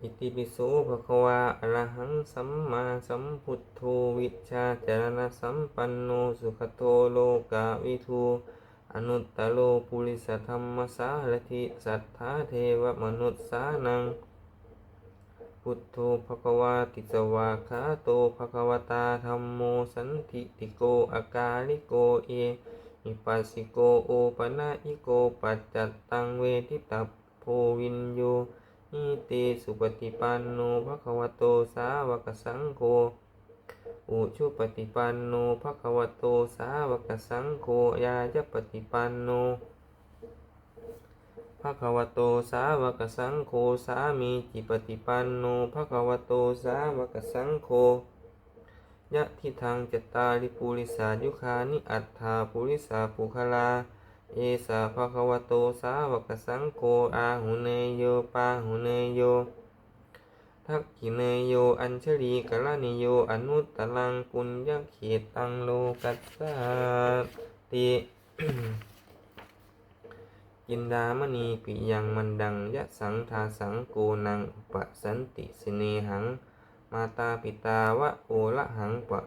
อิติปิโสภะคะวะอะระหังสัมมาสัมพุทโธวิชาจารณสัมปันโนสุขโตโลกาวิทูอนุตตโลปุริสธรรมสารถิสัทธาเทวมนุษย์สานัง พุทโธภะคะวาติสวาคาโตภะคะวตาธัมโมสันติติโกอากาลิโกเอ หิปัสสิโกโอปนะอิโกปัจจัตตังเวทิตัพโพวินโยนิเตสุปฏิปันโนภะคะวะโตสาวกสังโฆอุชุปฏิปันโนภะคะวะโตสาวกสังโฆยายะปฏิปันโนภะคะวะโตสาวกสังโฆสามีจิปฏิปันโนภะคะวะโตสาวกสังโฆ ยะทิทางจตาริปุริสายุคานิอัตถาปุริสาปุคลา เอสาภะคะวะโตสาวกสังโฆอาหุเนโยปาหุเนโย ทักขิเนโยอัญชลีกะละนิโยอนุตตลังปุญญเขตังโลกัสสาติจินดามณีปิยังมันดังยะสังทาสังโกนังอุปสันติสเนหัง มาตาปิตาวะโอละหังปะ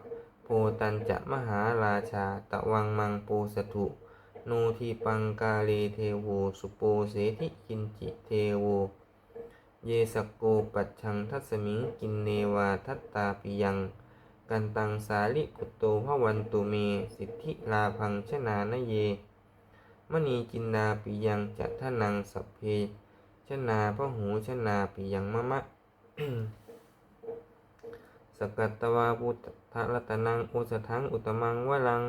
โพตันจะมหาราชาตะวังมังปูสถุโนทีปังกาเลเทโวสุโปเสธิกินจิเทโว เยสกโกปัจฉังทัสมิงกินเนวาทัตตาปิยัง กันตังสาลิกุตโตภวันตุเม สิทธิลาพังชนานเย มณีจินดาปิยังจัทนังสัพเพชนาพระหูชนาปิยังมะมะ สกัตตวาพุทธรัตนังอุสทังอุตมังวลัง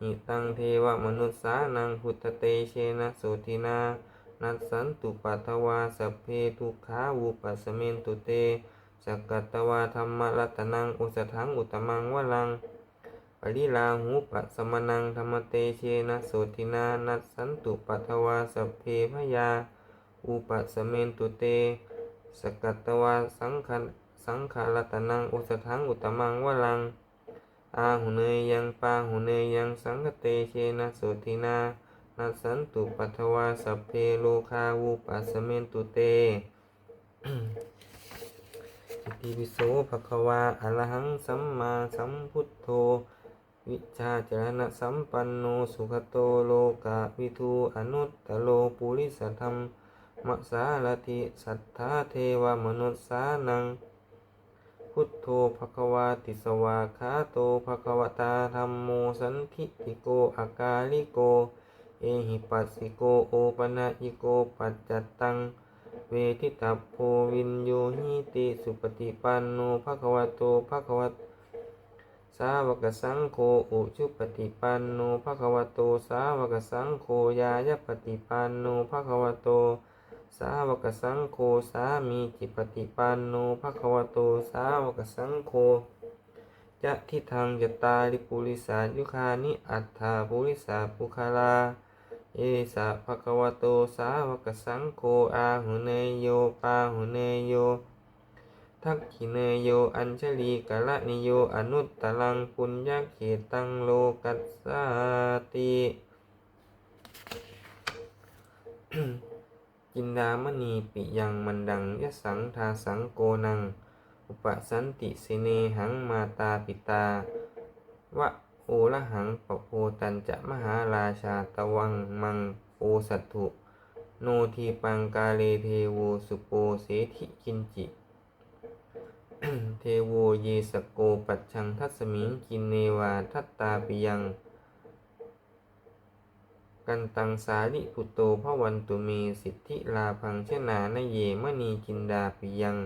หิตังเทวมนุษสานังพุทธเตเชนะโสทินานัสสันตุปัทวาสัพเพทุขาวุปัสสเมนตุเตสกัตตวาธรรมรัตนังอุสทังอุตมังวลังปริลาหูปัสมนังธรรมเตเชนะโสทินานัสสันตุปัทวาสัพเพพยาอุปัสเมนตุเต สกัตตวาสังขะ สังขารตนังอุสทังอุตมังวลัง อาหุเนยยังปาหุเนยยังสังคเตเชนะโสทินานัสันตุปัทวาสัพเพโลคาวุปัสเมนตุเตอิติปิโสภควาอรหังสัมมาสัมพุทโธ วิชาจรณะสัมปันโนสุขโตโลกาวิทูอนุตตโลปุริสธรรมมสารติสัทธาเทวมนุษสานัง พุทโธภควาติสวาคาโตภควตาธรรมโมสันทิติโกอากาลิโก เอหิปัสสิโกโอปนะอิโกปัจจัตตัง เวทิตัพโพวินโยหิติสุปฏิปันโนภควโตภควตสาวกสังโฆอุชุปฏิปันโนภควโตสาวกสังโฆยายปฏิปันโนภควโต สาวกสังโฆสามีจิปฏิปันโนภควโตสาวกสังโฆจะทิทางจตาริปุริสายุคานิอัตถาปุริสาปุคาลาเอสะภควโตสาวกสังโฆอาหุเนโยปาหุเนโยทักขิเนโยอัญชลีกะละนิโยอนุตตลังปุญญเขตังโลกัสสติ จินดามณีปิยังมันดังยะสังทาสังโกนัง อุปสันติเสเนหังมาตาปิตาวะโอละหังปโพตันจะมหาราชาตวังมังโอสัตถุ โนทีปังกาเลเทโวสุโปเสธิกินจิเทโวเยสโกปัจชังทัสมิงกินเนวาทัตตาปิยัง กันตังสาลิพุตโตพระวันตุเมสิทธิลาพังชนานเยมณีจินดาปิยัง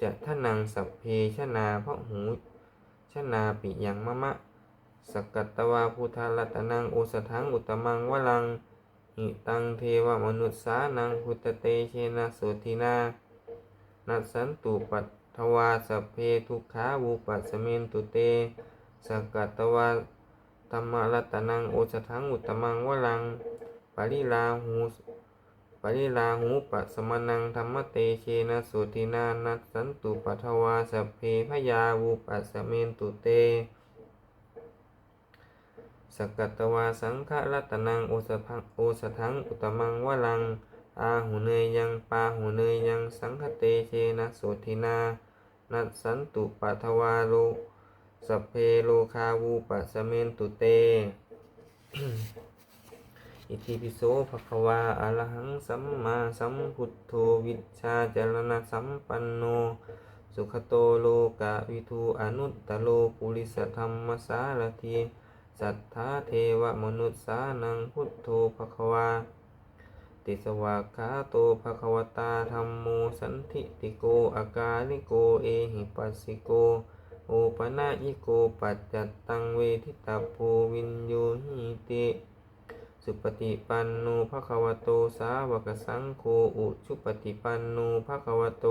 จะทนังสัพเพชนาพระหูชนาปิยังมะมะ สกัตตวาพุทธารัตนังโอสถังอุตมังวลังหิตังเทวมนุษสานังพุตเตเชนะโสทินานัสันตุปัตถวาสัพเพทุกขาวุปัสสเมนตุเต สกัตตวา ธรรมรัตนังโอสถังอุตมังวลังปริลาหูปริลาหูปัสมนังธรรมเตเชนะโสทินานัสสันตุปัทวาสเพพยาวุปัสสเมนตุเตสกัตวาสังฆรัตนังโอสพังโอสถังอุตมังวลัง อาหุเนยยังปาหุเนยยังสังคเตเชนะโสทินา นัสสันตุปัทวาโล สัพเพโลคาวูปัสเมนตุเต อิติปิโสภะควาอะระหังสัมมาสัมพุทโธวิชชาจารณะสัมปันโน สุขโตโลกะวิทูอนุตตโลปุริสธรรมสารทีสัทธาเทวมนุษย์สานังพุทโธภะควา ติสวากขาโตภะควตาธรรมโมสันทิติโก อากาลิโก เอหิปัสสิโก โอปะนะยิโกปัจจัตตังเวทิตาโพวินโยหิติ สุปฏิปันโนภะคะวะโตสาวกสังโฆอุชุปฏิปันโนภะคะวะโต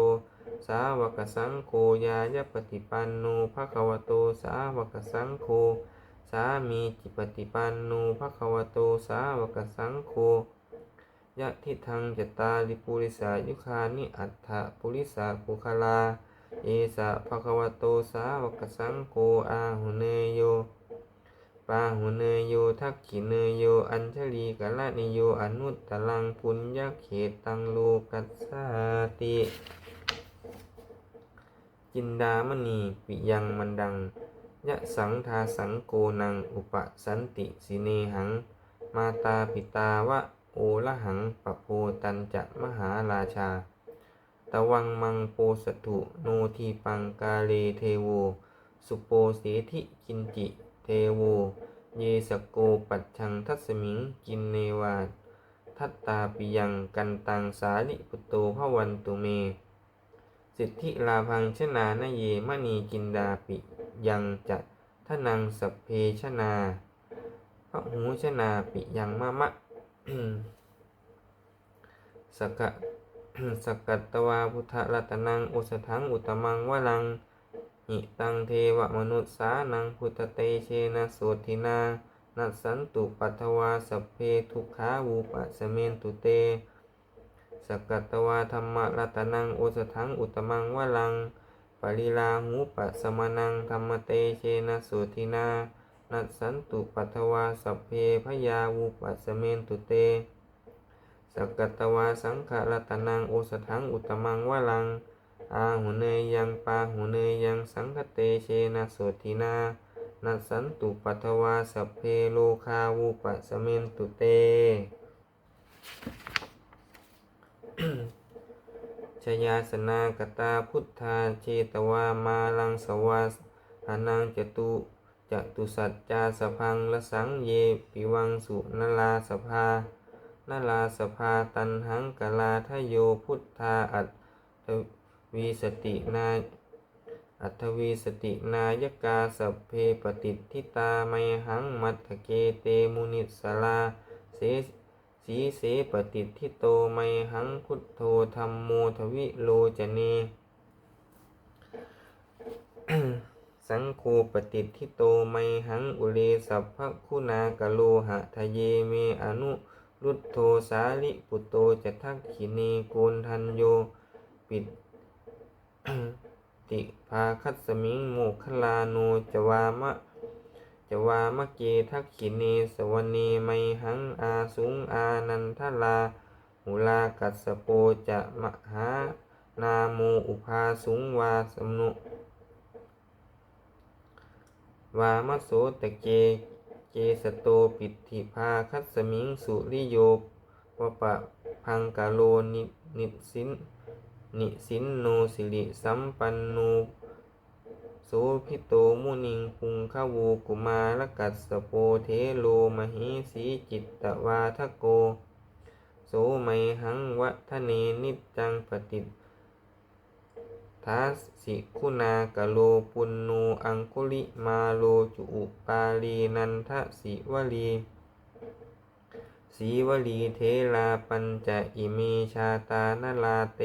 สาวกสังโฆยายะปฏิปันโนภะคะวะโตสาวกสังโฆสามีจิปฏิปันโนภะคะวะโตสาวกสังโฆยะทิทังจตาลิปุริสายุคานิอัฏฐปุริสาปุคลา เอสะภะคะวะโตสาวกสังโฆอาหุเนโยปาหุเนโยทักขิเนโย อัญชลีกะละนิโย อนุตตลังปุญญเขตังโลกัสสาติจินดามณีปิยังมันดัง ยะสังทาสังโกนัง อุปสันติสิเนหัง มาตาปิตาวะโอละหังปะโพตันจะมหาราชา ตะวังมังโปสถุโนทีปังกาเลเทโว สุโปเสธิกินจิ เทโว เยสโกปัจชังทัสมิงกินเนวาทัตตาปิยังกันตังสาลิปุตโตภวันตุเม สิทธิลาพังชนานเยมณีกินดาปิยังจะทนังสัพเพชนาพระหูชนาปิยังมะมะสกะ สกัตตวาพุทธรัตนังโอสถังอุตมังวลังหิตังเทวมนุษสานังพุทธเตเชนะโสทินา นัสสันตุปัทวาสเพทุกขาวูปะสเมนตุเต สกัตตวาธรรมรัตนังโอสถังอุตมังวลัง ปริลาหูปัสมนังธรรมเตเชนะโสทินา นัสสันตุปัทวาสัพเพพยาวูปัสเมนตุเต สกัตวาสังขรัตนังโอสถังอุตมังวลัง อาหุเนยยังปาหุเนยยังสังคเตเชนะโสทินานัสสันตุปัทวาสเพโลคาวูปัสเมนตุเตชยาสนากตาพุทธาเชตวามาลังสวาสหานังจตุจตุสัจจาสพังละสังเยปิวังสุนลาสภา นาลาสภาตันหังกลาทโยพุทธาอัตวีสตินาอัตวีสตินายกาสัพเพปฏิทิตาไมหังมัตถเกเตมุนิสลาเสสีเสปฏิทิโตไมหังพุทโธธรรมโมทวิโลจเน สังโฆปฏิทิโตไมหังอุเลสัพพะคุณากะโลหะทะเยเมอนุ รุตโทสาลิปุตโตจะทักขินีโกนทันโย ปิดติภาคัสมิงโมคลาโนจวามะจวามะเกทักขินีสวนีไมหังอาสุงอานันทลาหุลากัสสโปจะมหานาโมอุภาสุงวาสมนุวามะโสตะเก เจสโตปิติภาคัสมิงสุริโยปปะพังกาโลนินิสินนิสินโนสิริสัมปันโนโสพิโตมุนิงพุงขวูกุมารกัสโปเทโลมหิสีจิตตวาทโก โสไมหังวะทะเนนิจจังปฏิ ทัสสิคุณากะโลปุณโนอังคุลิมาโลจุอุปาลีนันทสิวลีสีวลีเทลาปัญจะอิเมชาตานลาเต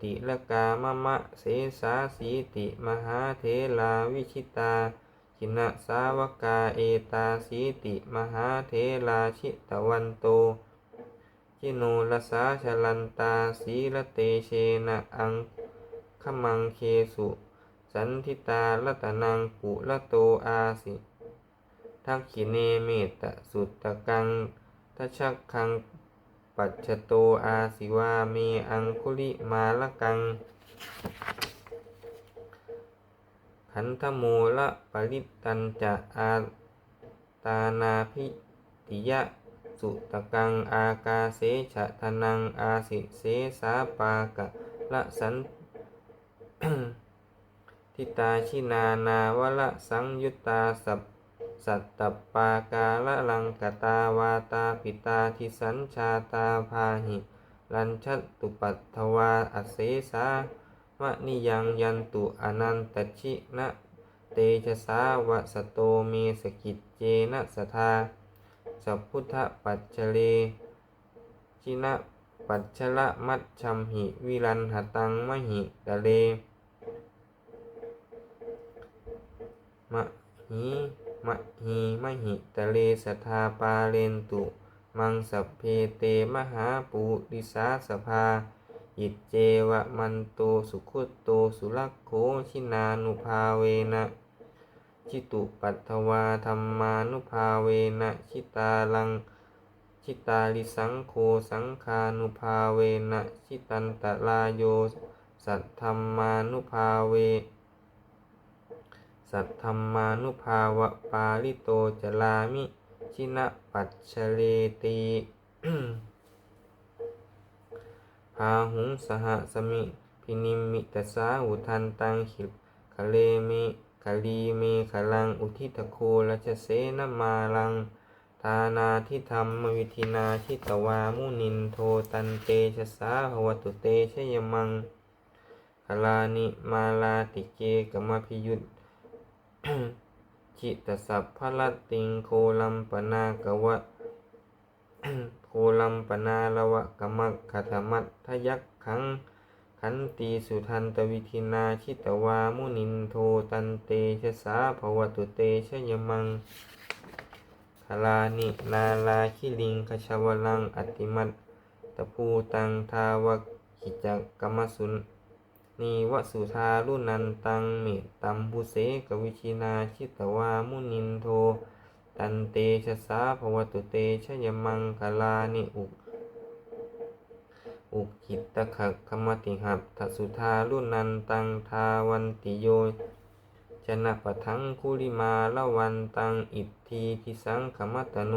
ติลกามะมะเสสาสีติมหาเทลาวิชิตาชินะสาวกาเอตาสีติมหาเทลาชิตวันโตจิโนลสาชลันตาสีละเตเชนะอัง ขมังเคสุ สันทิตาลัตนังปุละโตอาสิทักขิเนเมตสุตตะกังทัชชักคังปัจจโตอาสิวาเมอังคุลิมาละกัง ขันธโมละปริตตันจะอาตานาพิติยะสุตกังอากาเสฉะทนังอาสิเสสาปากะละสัน ทิตาชินานาวละสังยุตตาสัพสัตตปปากาละลังกตาวาตาปิตาทิสัญชาตาพาหิ ลัญชัตตุปัตถวาอเสสาวะนิยังยันตุอนันตชินะเตชะสาวะสโตเมสกิจเจนะสทาสัพพุทธปัจเจเลชินะปัจฉละมัจชัมหิ วิรันหตังมหิตะเล มะหิมะหิมะหิตะเลสทาปาเลนตุ มังสัพเพเตมหาปุริสาสภาอิจเจวะมันโตสุขุตโตสุรักโขชินานุภาเวนะชิตุปัตถวาธรรมานุภาเวนะชิตาลังชิตาลิสังโฆสังคานุภาเวนะชิตันตลาโยสัทธรรมานุภาเว สัทธรรมานุภาวะปาลิโตจลามิ ชินะปัจเฉเลติพาหุงสหสมิ พินิมิตสาอุทันตังขิคะเลมิคะลีเมคะลังอุทิตโครัชเสนมาลัง ทานาทิธรรมวิธินาทิตวามุนินโทตันเตชะสาภวตุเตชยมังคลานิมาลาติเกกมพิยุต จิตสัพพละติงโคลัมปนากวะโคลัมปนาละวะกมักขธมัตทยักขังขันตีสุทันตวิธินาชิตวามุนินโทตันเตชะสาภวตุเตชยมังคลานินาลาคิลิงคชวลังอติมัตตภูตังทาวะขิจักกมสุน นีวสุธารุนันตังเมตตัมบุเสกวิชินาชิตวามุนินโท ตันเตชะสาภวตุเตชยมังคลานิอุกอุกิตตะขะคมติหับทัสุธารุนันตังทาวันติโยชนะปะทังคุลิมาละวันตังอิทธีพิสังขมัตโน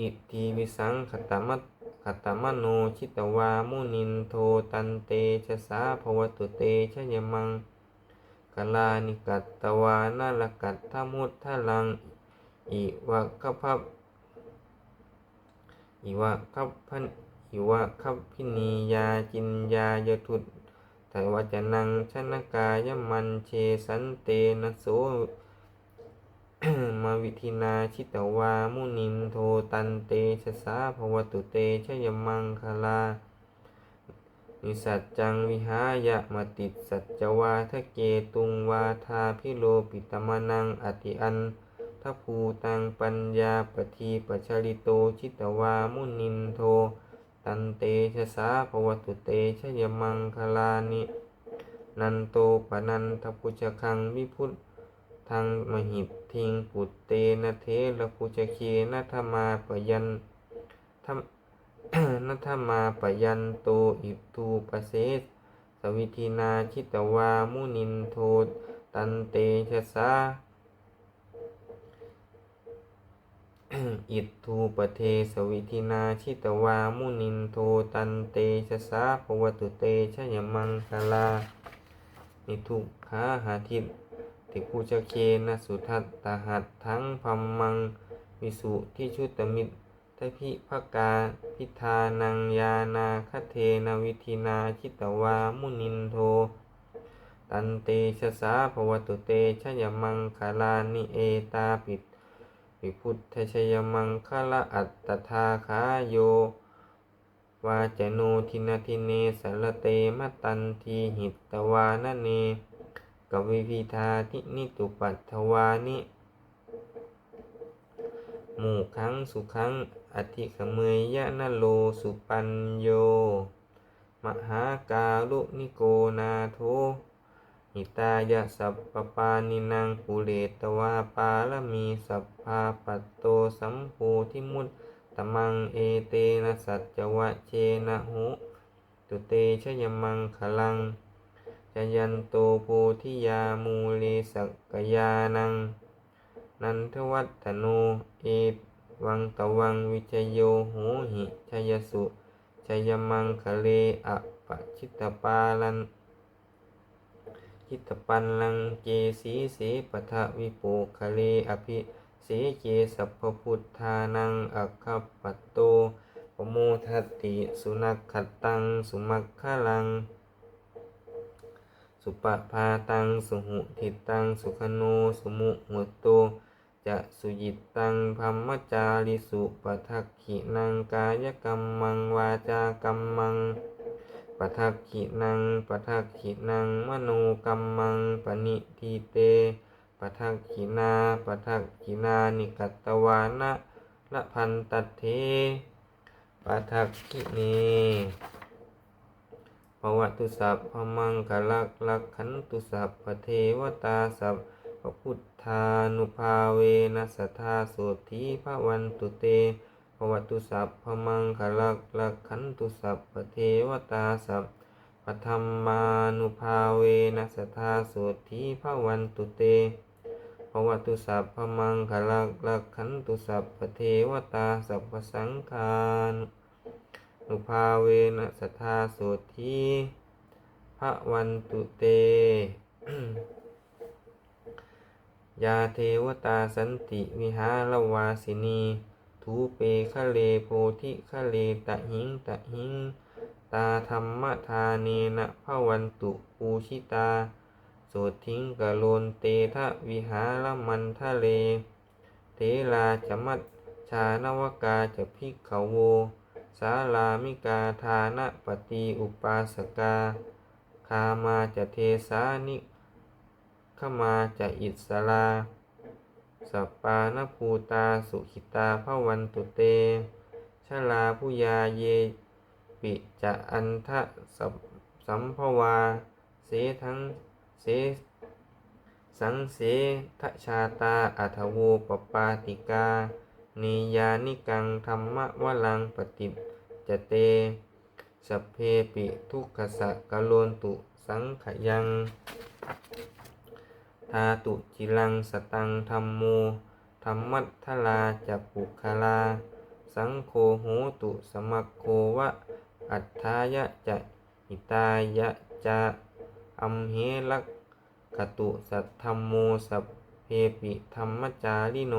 อิทธีวิสังขตมัต ขตมโนชิตวามุนินโทตันเตชะสาภวตุเตชยมังกลานิกัตตวานาลกัตทมุตทะลัง อิวะคัพอิวะคัพพันอิวะคัพพินียาจินยายทุตถวจนังชนกายมันเชสันเตนโส มาวิธินาชิตวา มุนินโทตันเตชะสาภวตุเตชยมังคลา นิสัจจังวิหายะมติสัจวาทะเกตุงวาทาพิโลปิตมนังอติอันทภูตังปัญญาปทีปัชริโตชิตวา มุนินโท ตันเตชะสาภวตุเตชยมังคลานินันโตปนันทพุชคังวิพุททางมหิต ทิงปุตเตนะเทระพุชเคนะธมาปยันธรรมนัทมาปยันโตอิตูปเสสสวิธินาชิตวามุนินโทตันเตชะสาอิทูปเทสวิธินาชิตวามุนินโทตันเตชะสาภวตุเตชยมังคลานิทุกขาหาทิต ติภูชเคนะสุทัตตหัตทั้งพัมมังวิสุที่ชุตมิตรทพิภกาพิธานังยานาคเทนวิธินาชิตวามุนินโท ตันเตชะสาภวตุเตชยมังคลานิเอตาปิตวิพุทธชยมังคละอัตตทาคาโยวาจโนทินาทิเนสารเตมตันทีหิตตวานเน กวิพิธาทินิตุปัตถวานิหมู่ครั้งสุขังอธิขเมยยะนโลสุปัญโย มหาการุนิโกนาโทหิตายะสัพปปานินังปุเรตวาปาลมีสัพพาปัตโตสัมโพธิมุตตมังเอเตนะสัจจวะเชนะหุตุเตชยมังคลัง จยันโตโพธิยามูเลสักกยานัง นันทวัฒโนเอวังตวังวิชโยโหหิชยสุชยมังคะเลอะปะชิตปาลันจิตปันลังเจสีเสปทะวิโปคะเลอภิเสเจสัพพพุทธานังอัคคปัตโตปโมทัตติสุนักขตังสุมัคคะลัง สุปภาตัง สุหุทิตัง สุขโน สุมุหุตโต จะสุยิตตังพัมมจาริสุปทักขินังกายกรรมังวาจากรรมังปทักขินังปทักขินัง มโนกรรมัง ปณิทีเตปทักขินาปทักขินานิกัตตวานะละพันตัดเทปทักขิเน ภวตุสัพพมังคลักลักขันตุสัพพเทวตาสัพพพุทธานุภาเวนัสทธาโสธีพระวันตุเตภวตุสัพพมังคลักลักขันตุสัพพเทวตาสัพปธรรมานุภาเวนัสธาโสธีพระวันตุเตภวตุสัพพมังคลักลักขันตุสัพพเทวตาสัพพสังฆานุ ภาเวนัสธาโสธีพระวันตุเต ยาเทวตาสันติวิหารวาสินี ทูเปคะเลโพธิคะเลตะหิงตะหิง ตาธรรมทาเนนะภวันตุปูชิตาโสทิงกะโลนเตทะวิหารมันทะเล เทลาจมัดชานวกาจะพิกขโว สาลามิกาทานะปฏิอุปาสกา คามาจะเทสานิขมาจะอิสลาสัปปานภูตาสุขิตาพระวันตุเต ชลาผู้ยาเย ปิจะอันทะสัพสัมภวา เสทั้งเสสังเสทชาตาอัทโวปปาติกา นิยานิกังธรรมวลังปฏิจเตสัพเพปิทุกขสะกะโลนตุสังขยังทาตุจิลังสตังธรรมโมธรรมัทลาจะปุคลา สังโฆโหตุสมัคโควะ อัฏฐายะจะหิตายะจะอัมเหลักขตุสัทธรรมโมสัพเพปิธรรมจาริโน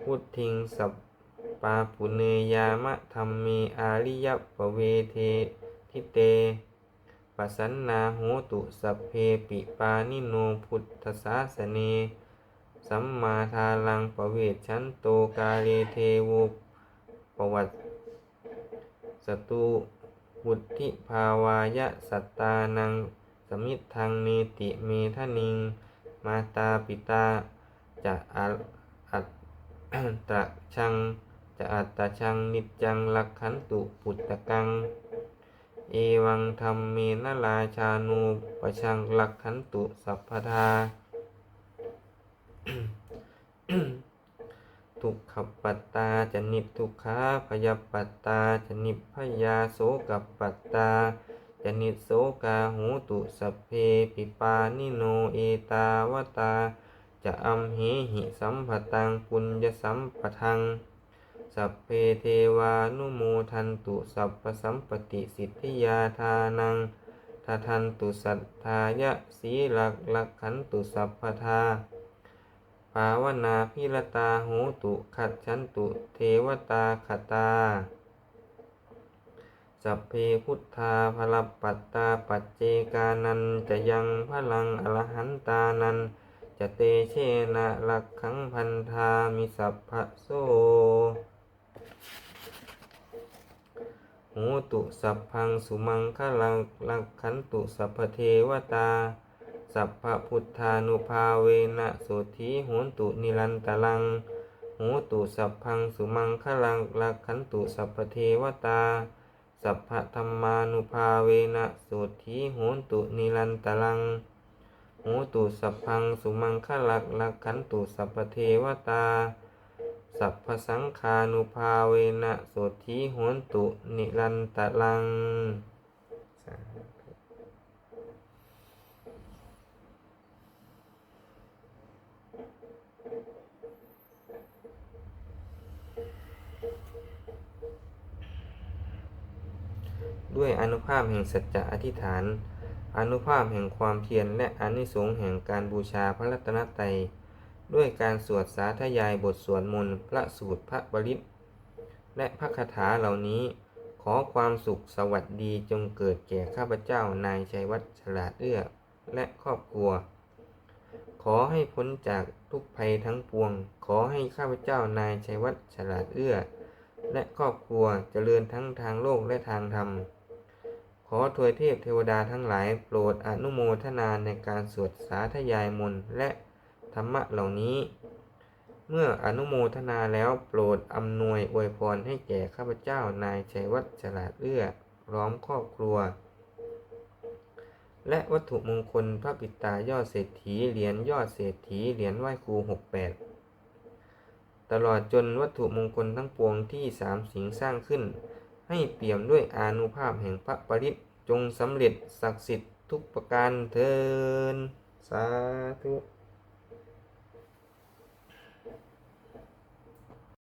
พุทธิงสัพปาปุเนยามะธรรมเมอาริยปเวเททิเตปัสันนาโหตุสัพเพปิปานิโนพุทธศาสเน สัมมาทาลังปเวชชันโตกาเลเทโวปวัตสตุวุธิภาวายะสัตตานัง สมิทธังเนติเมทนิง มาตาปิตาจะอัอั ตะชังจะอัตตะชังนิจจังลักขันตุปุตตะกัง เอวังธรรมเมนราชานุปชังลักขันตุสัพพทาทุกขปัตตาจะนิทุกขาพยาปัตตาจะนิพยาโสกับปัตตาจะนิโสกาหูตุสัพเพปิปานิโนเอตาวตา จะอัมเหหิสัมปตังปุญญสัมปทัง สัพเพเทวานุโมทันตุสัพพสัมปติสิทธิยาทานังทาทันตุสัทธายะสีหลักลักขันตุสัพพทาภาวนาพิรตาโหตุขัดฉันตุเทวตาขตา สัพเพพุทธาพลปัตตาปัจเจกานันจะยังพลังอรหันตานัน จะเตเชนะลักขังพันธามิสัพพะโสโหตุสัพพังสุมังคลังลักขันตุสัพพเทวตา สัพพะพุทธานุภาเวนะโสธีโหนตุนิรันตลังโหตุสัพพังสุมังคลังลักขันตุสัพพเทวตา สัพพะธรรมานุภาเวนะสุธิโหนตุนิรันตลัง โหตุสัพพังสุมังคลักลักขันตุสัพเทวตา สัพพสังคานุภาเวนะโสธิโหนตุนิรันตะลัง ด้วยอนุภาพแห่งสัจจะอธิษฐาน อนุภาพแห่งความเพียรและอนิสงส์แห่งการบูชาพระรัตนตรัยด้วยการสวดสาธยายบทสวดมนต์พระสูตรพระบริตและพระคาถาเหล่านี้ ขอความสุขสวัสดีจงเกิดแก่ข้าพเจ้านายชัยวัฒน์ฉลาดเอื้อ และครอบครัว ขอให้พ้นจากทุกภัยทั้งปวง ขอให้ข้าพเจ้านายชัยวัฒน์ฉลาดเอื้อ และครอบครัวเจริญทั้งทางโลกและทางธรรม ขอทวยเทพเทวดาทั้งหลายโปรดอนุโมทนาในการสวดสาธยายมนต์และธรรมะเหล่านี้ เมื่ออนุโมทนาแล้วโปรดอำนวยอวยพรให้แก่ข้าพเจ้านายชัยวัฒน์ฉลาดเอื้อพร้อมครอบครัว และวัตถุมงคลพระปิตายอดเศรษฐีเหรียญยอดเศรษฐีเหรียญไหว้ครูหกแปดตลอดจนวัตถุมงคลทั้งปวงที่สามสิงสร้างขึ้น ให้เปี่ยมด้วยอานุภาพแห่งพระปริจงสำเร็จศักดิ์สิทธิ์ทุกประการเทินสาธุ